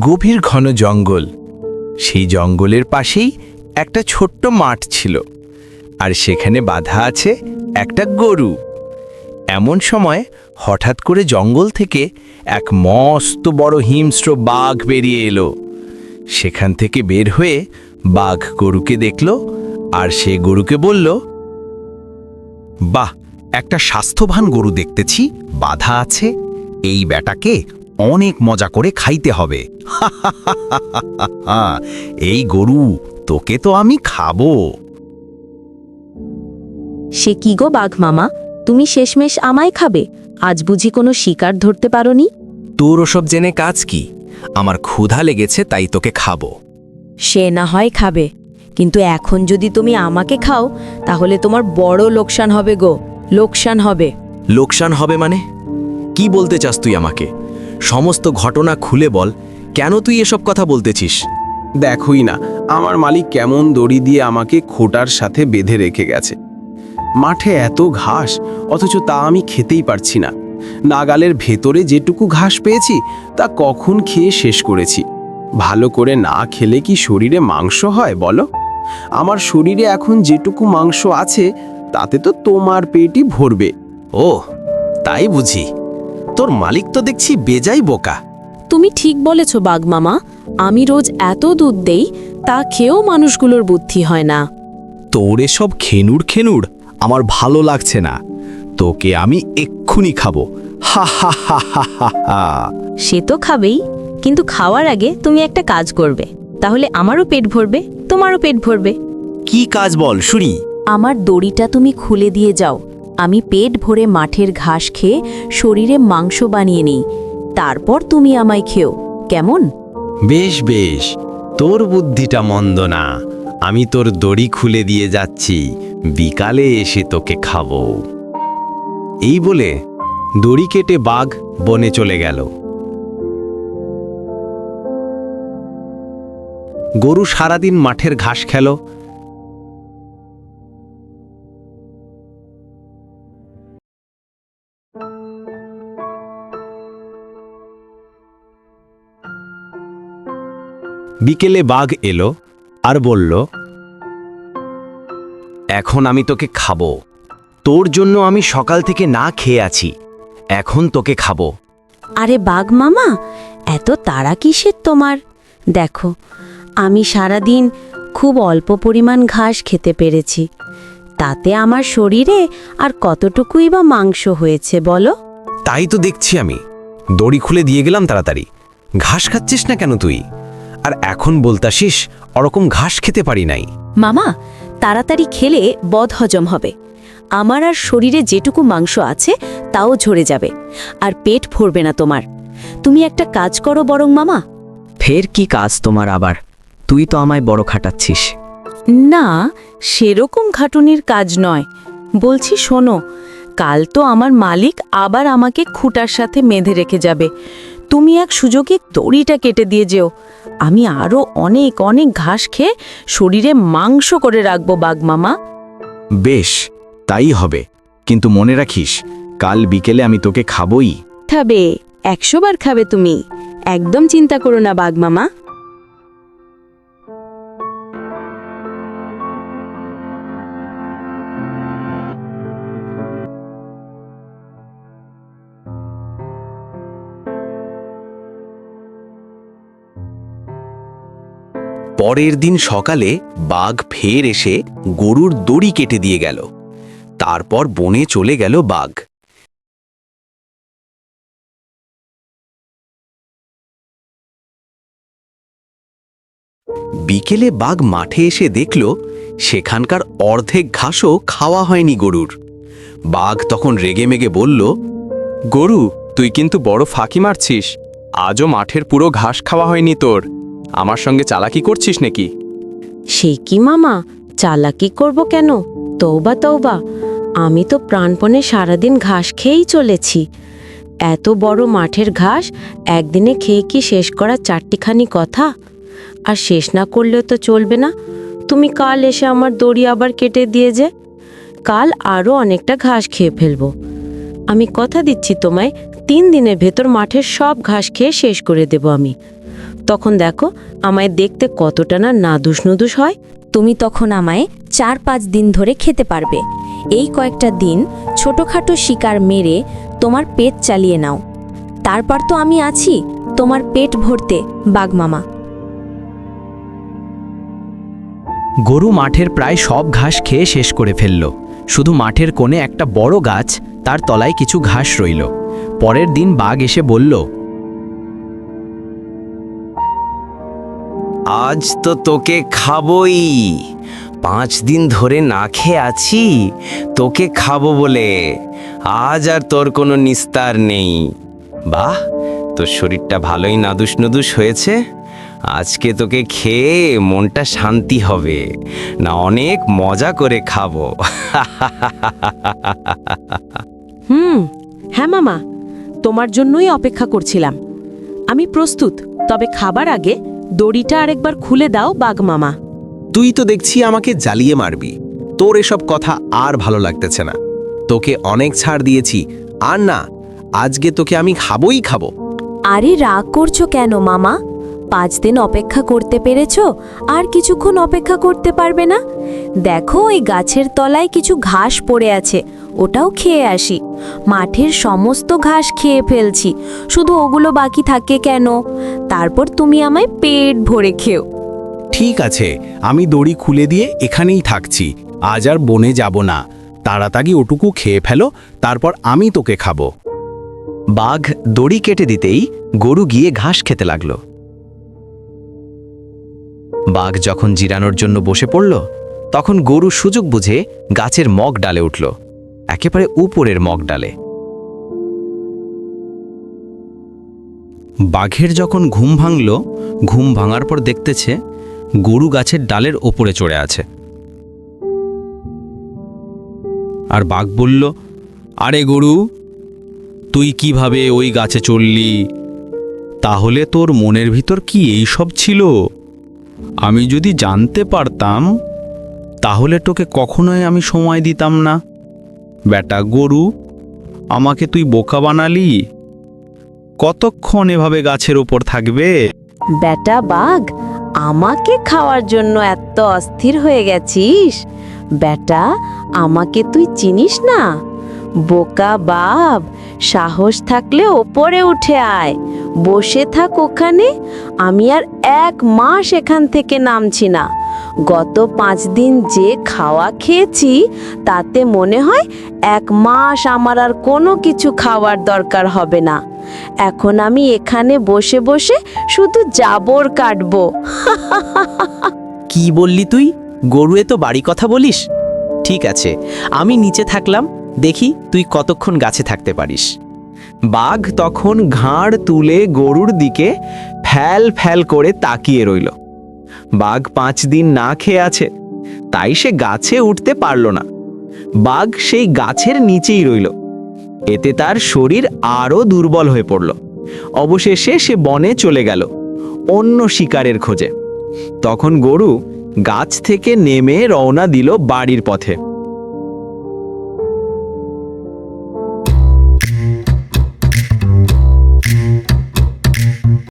গভীর ঘন জঙ্গল। সেই জঙ্গলের পাশেই একটা ছোট্ট মাঠ ছিল। আর সেখানে বাধা আছে একটা গরু। এমন সময় হঠাৎ করে জঙ্গল থেকে এক মস্ত বড় হিংস্র বাঘ বেরিয়ে এলো। সেখান থেকে বের হয়ে বাঘ গরুকে দেখল আর সে গরুকে বলল, বাহ, একটা স্বাস্থ্যবান গরু দেখতেছি। বাধা আছে। এই বেটাকে অনেক মজা করে খাইতে হবে। এই গরু তোকে তো আমি খাব। সে কি গো বাঘ মামা? তুমি শেষমেশ আমায় খাবে? আজ বুঝি কোনো শিকার ধরতে পারোনি? তোর ওসব জেনে কাজ কি? আমার ক্ষুধা লেগেছে তাই তোকে খাব। সে না হয় খাবে। কিন্তু এখন যদি তুমি আমাকে খাও তাহলে তোমার বড় লোকসান হবে গো। লোকসান হবে। লোকসান হবে মানে? কি বলতে চাস তুই আমাকে? সমস্ত ঘটনা খুলে বল কেন তুই এসব কথা বলতেছিস? দেখোই না আমার মালিক কেমন দড়ি দিয়ে আমাকে খোটার সাথে বেঁধে রেখে গেছে। মাঠে এত ঘাস অথচ তা আমি খেতেই পারছি না। নাগালের ভেতরে যেটুকু ঘাস পেয়েছি তা কখন খেয়ে শেষ করেছি। ভালো করে না খেলে কি শরীরে মাংস হয় বলো? আমার শরীরে এখন যেটুকু মাংস আছে তাতে তো তোমার পেটই ভরবে। ও তাই বুঝি। তোর মালিক তো দেখছি বেজাই বোকা। তুমি ঠিক বলেছ বাঘ মামা। আমি রোজ এত দুধ দেই তা খেয়েও মানুষগুলোর বুদ্ধি হয় না। তোর এসব খেনুর খেনুর আমার ভালো লাগছে না। তোকে আমি এক্ষুনি খাব। হা হা হা হা হা হা। সে তো খাবেই কিন্তু খাওয়ার আগে তুমি একটা কাজ করবে। তাহলে আমারও পেট ভরবে তোমারও পেট ভরবে। কি কাজ বল শুনি। আমার দড়িটা তুমি খুলে দিয়ে যাও। আমি পেট ভরে মাঠের ঘাস খেয়ে শরীরে মাংস বানিয়ে নিই। তারপর তুমি আমায় খেও। কেমন? বেশ বেশ। তোর বুদ্ধিটা মন্দ না। আমি তোর দড়ি খুলে দিয়ে যাচ্ছি। বিকালে এসে তোকে খাব। এই বলে দড়ি কেটে বাঘ বনে চলে গেল। গরু সারাদিন মাঠের ঘাস খেল। বিকেলে বাঘ এলো আর বলল এখন আমি তোকে খাব। তোর জন্য আমি সকাল থেকে না খেয়ে আছি। এখন তোকে খাব। আরে বাঘ মামা এত তাড়া কিসের তোমার? দেখো আমি সারাদিন খুব অল্প পরিমাণ ঘাস খেতে পেরেছি। তাতে আমার শরীরে আর কতটুকুই বা মাংস হয়েছে বলো? তাই তো দেখছি আমি। দড়ি খুলে দিয়ে গেলাম তাড়াতাড়ি। ঘাস খাচ্ছিস না কেন তুই? আর এখন বলতাসিস ওরকম ঘাস খেতে পারি নাই। মামা তাড়াতাড়ি খেলে বদহজম হবে। আমার আর শরীরে যেটুকু মাংস আছে তাও ঝরে যাবে আর পেট ভরবে না তোমার। তুমি একটা কাজ করো বরং মামা। ফের কি কাজ তোমার আবার? তুই তো আমায় বড় খাটাচ্ছিস। না সেরকম খাটুনির কাজ নয়। বলছি শোনো কাল তো আমার মালিক আবার আমাকে খুঁটার সাথে বেঁধে রেখে যাবে। তুমি এক সুযোগে দড়িটা কেটে দিয়ে যেও। আমি আরও অনেক অনেক ঘাস খেয়ে শরীরে মাংস করে রাখব বাঘ মামা। বেশ তাই হবে। কিন্তু মনে রাখিস কাল বিকেলে আমি তোকে খাবই। খাবে একশোবার খাবে তুমি। একদম চিন্তা করো না বাঘ পরের দিন সকালে বাঘ ফের এসে গরুর দড়ি কেটে দিয়ে গেল। তারপর বনে চলে গেল বাঘ। বিকেলে বাঘ মাঠে এসে দেখল, সেখানকার অর্ধেক ঘাসও খাওয়া হয়নি গরুর। বাঘ তখন রেগেমেগে বলল, গরু, তুই কিন্তু বড় ফাঁকি মারছিস। আজও মাঠের পুরো ঘাস খাওয়া হয়নি তোর। আমার সঙ্গে চালাকি করছিস নাকি? সে কি মামা? চালাকি করব কেন? তৌবা তৌবা আমি তো প্রাণপণে সারাদিন ঘাস খেয়েই চলেছি। এত বড় মাঠের ঘাস একদিনে খেয়ে কি শেষ করা চারটিখানি কথা? আর শেষ না করলেও তো চলবে না। তুমি কাল এসে আমার দড়ি আবার কেটে দিয়ে যে। কাল আরও অনেকটা ঘাস খেয়ে ফেলব। আমি কথা দিচ্ছি তোমায়, তিন দিনের ভেতর মাঠের সব ঘাস খেয়ে শেষ করে দেব আমি। তখন দেখো আমায় দেখতে কতটা না নাদুস নুদুস হয়। তুমি তখন আমায় চার পাঁচ দিন ধরে খেতে পারবে। এই কয়েকটা দিন ছোটোখাটো শিকার মেরে তোমার পেট চালিয়ে নাও। তারপর তো আমি আছি তোমার পেট ভরতে বাগমামা গরু মাঠের প্রায় সব ঘাস খেয়ে শেষ করে ফেলল। শুধু মাঠের কোণে একটা বড় গাছ, তার তলায় কিছু ঘাস রইল। পরের দিন বাঘ এসে বলল আজ তো তোকে খাবই। পাঁচ দিন ধরে না খেয়ে আছি, তোকে খাব বলে। আজ আর তোর কোনো নিস্তার নেই। বাহ, তোর শরীরটা ভালোই নাদুস নুদুস হয়েছে। আজকে তোকে খেয়ে মনটা শান্তি হবে। না, অনেক মজা করে খাব। হুম হ্যাঁ মামা, তোমার জন্যই অপেক্ষা করছিলাম। আমি প্রস্তুত, তবে খাবার আগে দড়িটা আরেকবার খুলে দাও বাঘ মামা। তুই তো দেখছি আমাকে জ্বালিয়ে মারবি। তোর এসব কথা আর ভালো লাগতেছে না। তোকে অনেক ছাড় দিয়েছি। আর না আজকে তোকে আমি খাবই খাব। আরে রাগ করছ কেন মামা? পাঁচ দিন অপেক্ষা করতে পেরেছ আর কিছুক্ষণ অপেক্ষা করতে পারবে না? দেখো ওই গাছের তলায় কিছু ঘাস পড়ে আছে। ওটাও খেয়ে আসি। মাঠের সমস্ত ঘাস খেয়ে ফেলছি। শুধু ওগুলো বাকি থাকে কেন? তারপর তুমি আমায় পেট ভরে খেও। ঠিক আছে, আমি দড়ি খুলে দিয়ে এখানেই থাকছি। আজ আর বনে যাব না। তাড়াতাড়ি ওটুকু খেয়ে ফেলো, তারপর আমি তোকে খাব। বাঘ দড়ি কেটে দিতেই গরু গিয়ে ঘাস খেতে লাগল। বাঘ যখন জিরানোর জন্য বসে পড়ল, তখন গরু সুযোগ বুঝে গাছের মগ ডালে উঠল। একেবারে উপরের মগ ডালে বাঘের যখন ঘুম ভাঙল, ঘুম ভাঙার পর দেখতেছে গরু গাছের ডালের ওপরে চড়ে আছে। আর বাঘ বলল, আরে গরু, তুই কীভাবে ওই গাছে চললি তাহলে তোর মনের ভিতর কি এই সব ছিল? আমি যদি জানতে পারতাম, তাহলে তোকে কখনোই আমি সময় দিতাম না। বেটা গরু, আমাকে তুই বোকা বানালি? কতক্ষণ এভাবে গাছের ওপর থাকবে? বেটা বাঘ, আমাকে খাওয়ার জন্য এত অস্থির হয়ে গেছিস? বেটা, আমাকে তুই চিনিস না? বোকা বাব সাহস থাকলে ওপরে উঠে আয়। বসে থাক ওখানে, আমি আর এক মাস এখান থেকে নামছি না। গত পাঁচ দিন যে খাওয়া খেয়েছি, তাতে মনে হয় এক মাস আমার আর কোনো কিছু খাওয়ার দরকার হবে না। এখন আমি এখানে বসে বসে শুধু জাবর কাটব। কি বললি তুই? গরুয়ে তো বাড়ি কথা বলিস? ঠিক আছে, আমি নিচে থাকলাম, দেখি তুই কতক্ষণ গাছে থাকতে পারিস। বাঘ তখন ঘাড় তুলে গরুর দিকে ফ্যাল ফ্যাল করে তাকিয়ে রইল। বাঘ পাঁচ দিন না খেয়ে আছে। তাই সে গাছে উঠতে পারল না। বাঘ সেই গাছের নিচেই রইল। এতে তার শরীর আরও দুর্বল হয়ে পড়ল। অবশেষে সে বনে চলে গেল, অন্য শিকারের খোঁজে। তখন গরু গাছ থেকে নেমে রওনা দিল বাড়ির পথে।